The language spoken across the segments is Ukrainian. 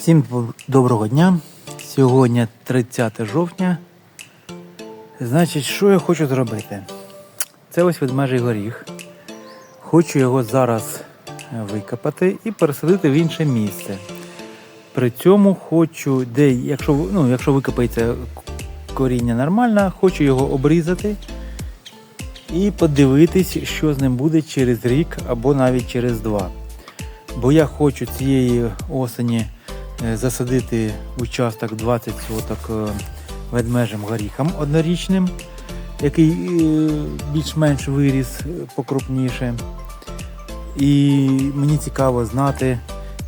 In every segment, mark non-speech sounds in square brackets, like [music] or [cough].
Всім доброго дня. Сьогодні 30 жовтня. Значить, що я хочу зробити? Це ось ведмежий горіх. Хочу його зараз е, викопати і пересадити в інше місце. При цьому хочу, де, якщо, ну, якщо викопається коріння нормально, хочу його обрізати і подивитись, що з ним буде через рік або навіть через два. Бо я хочу цієї осені засадити участок 20 соток е, ведмежим горіхом однорічним, який е, більш-менш виріс е, покрупніше. І мені цікаво знати,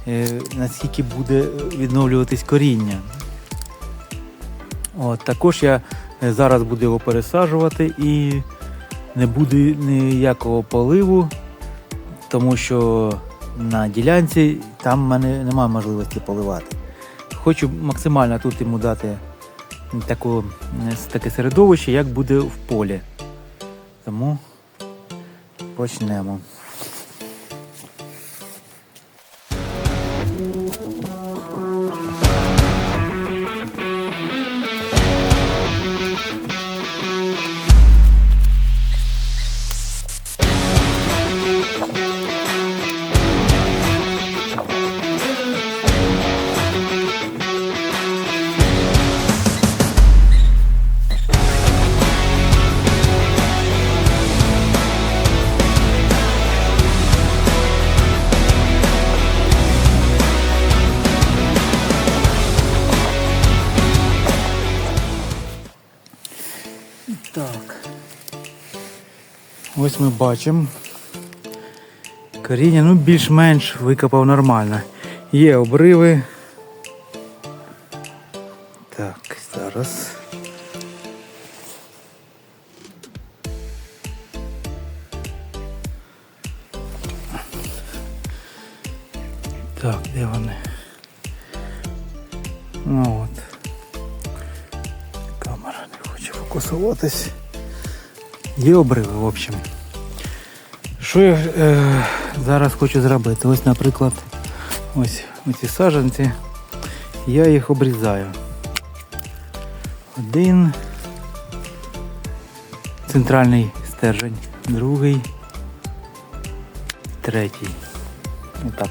е, наскільки буде відновлюватись коріння. От, також я е, зараз буду його пересаджувати і не буде ніякого поливу, тому що на ділянці там в мене немає можливості поливати. Хочу максимально тут йому дати таку, е, таке середовище, як буде в полі. Тому почнемо. Ось ми бачимо. Коріння ну, більш-менш викопав нормально. Є обриви. Так, зараз. Так, де вони? Ну от. Камера не хоче фокусуватись. Є обриви, в общем. Що я е, зараз хочу зробити? Ось, наприклад, ось ці саджанці. Я їх обрізаю. Один центральний стержень, другий, третій. Отак.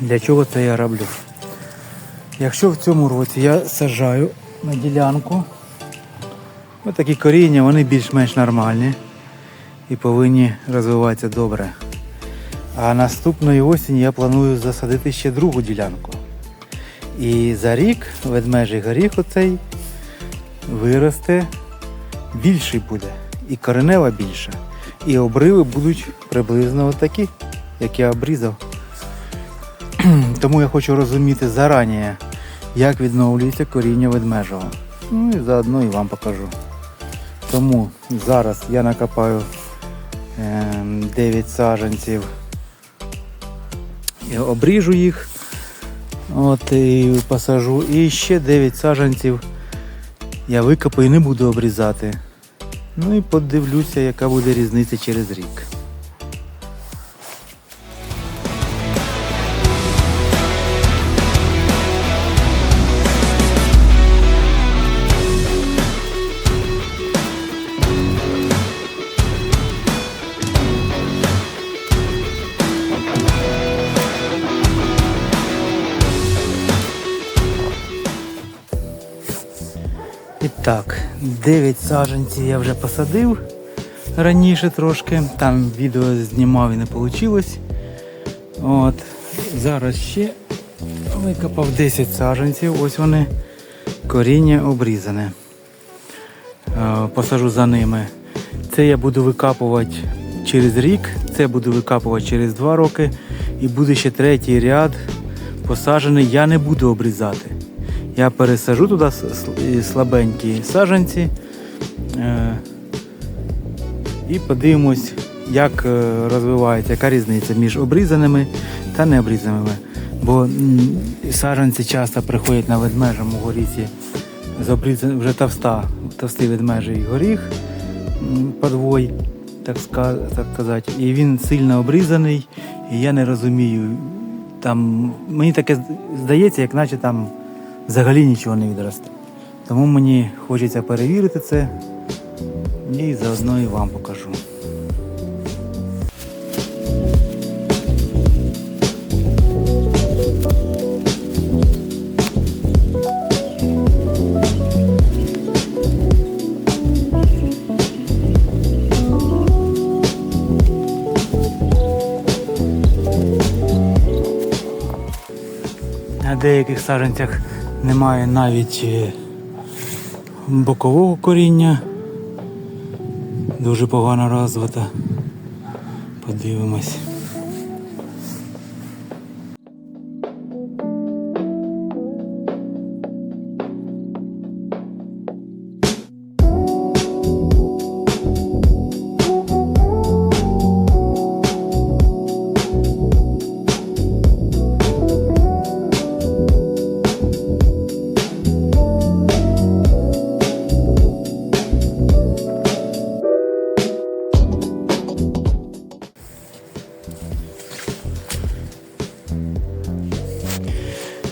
Для чого це я роблю? Якщо в цьому році я сажаю на ділянку, ось такі коріння, вони більш-менш нормальні і повинні розвиватися добре. А наступної осені я планую засадити ще другу ділянку. І за рік ведмежий горіх оцей виросте більший буде. І коренева більша. І обриви будуть приблизно отакі, як я обрізав. [clears throat] Тому я хочу розуміти зарані, як відновлюється коріння ведмежого. Ну і заодно і вам покажу. Тому зараз я накопаю ем, 9 саджанців і обріжу їх. От і посажу. І ще 9 саджанців я викопаю і не буду обрізати. Ну і подивлюся, яка буде різниця через рік. Так, 9 саджанців я вже посадив раніше трошки. Там відео знімав і не вийшло. От. Зараз ще викопав 10 саджанців. Ось вони коріння обрізане. Е, Посажу за ними. Це я буду викапувати через рік, це буду викапувати через 2 роки. І буде ще третій ряд посаджений. Я не буду обрізати. Я пересажу туди слабенькі саджанці. Е, І подивимось, як е, розвивається, яка різниця між обрізаними та необрізаними. Бо м, саджанці часто приходять на ведмежому горіхі з обрізан... вже товста, товстий ведмежий горіх, подвой, так сказати. І він сильно обрізаний, і я не розумію. Там, мені таке здається, як наче там взагалі нічого не відросте. Тому мені хочеться перевірити це і заодно і вам покажу. На деяких саджанцях немає навіть е, бокового коріння. Дуже погано розвита. Подивимось.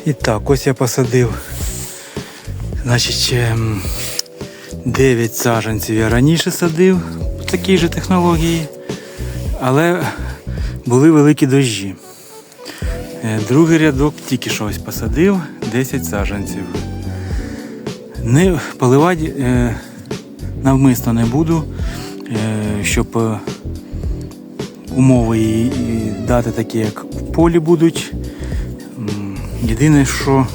І так, ось я посадив. Значить, ем, 9 саджанців я раніше садив по такій же технології, але були великі дощі. Е, Другий рядок тільки що ось посадив 10 саджанців. Не поливати е, навмисно не буду, е, щоб умови дати такі, як в полі будуть. Єдине, що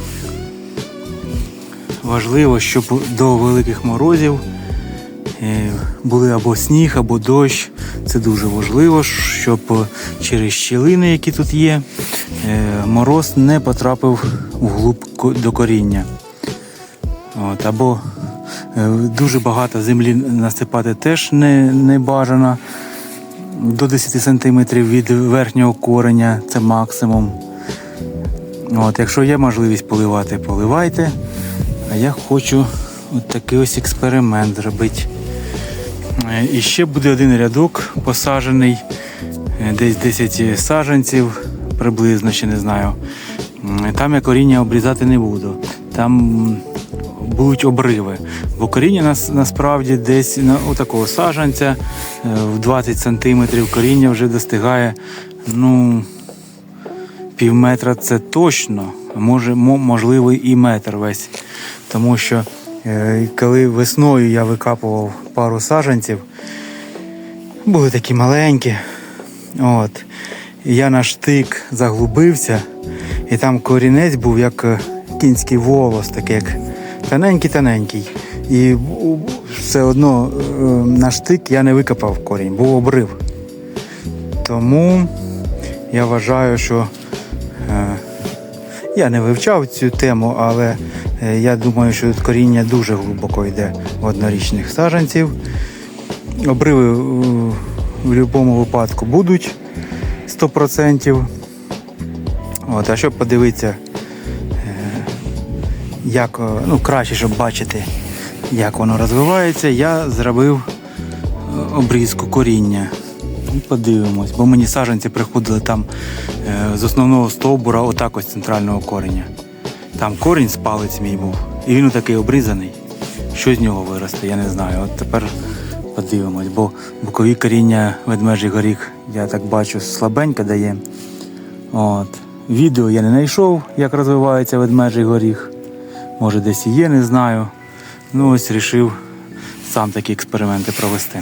важливо, щоб до великих морозів е, були або сніг, або дощ. Це дуже важливо, щоб через щілини, які тут є, е, мороз не потрапив вглуб до коріння. От, або е, дуже багато землі насипати теж не, не бажано. До 10 см від верхнього кореня це максимум. От, якщо є можливість поливати, поливайте. А я хочу от такий ось експеримент зробити. Е, І ще буде один рядок посаджений, е, десь 10 саджанців, приблизно ще не знаю. Там я коріння обрізати не буду. Там будуть обриви. Бо коріння нас, насправді десь на отакого саджанця е, в 20 см коріння вже достигає. Ну, пів метра це точно, може, можливо, і метр весь. Тому що е, коли весною я викапував пару саджанців, були такі маленькі. От. Я на штик заглубився, і там корінець був як е, кінський волос, такий як тоненький-тоненький. І все одно е, на штик я не викопав корінь, був обрив. Тому я вважаю, що я не вивчав цю тему, але е, я думаю, що коріння дуже глибоко йде в однорічних саджанців. Обриви е, в будь-якому випадку будуть 100%. От, а щоб подивитися, е, як е, ну, краще, щоб бачити, як воно розвивається, я зробив е, обрізку коріння. І подивимось, бо мені саджанці приходили там е, з основного стовбура, отак ось центрального кореня. Там корінь з палець мій був, і він такий обрізаний. Що з нього виросте, я не знаю. От тепер подивимось, бо бокові коріння ведмежий горіх, я так бачу, слабенько дає. От. Відео я не знайшов, як розвивається ведмежий горіх. Може десь і є, не знаю. Ну ось вирішив сам такі експерименти провести.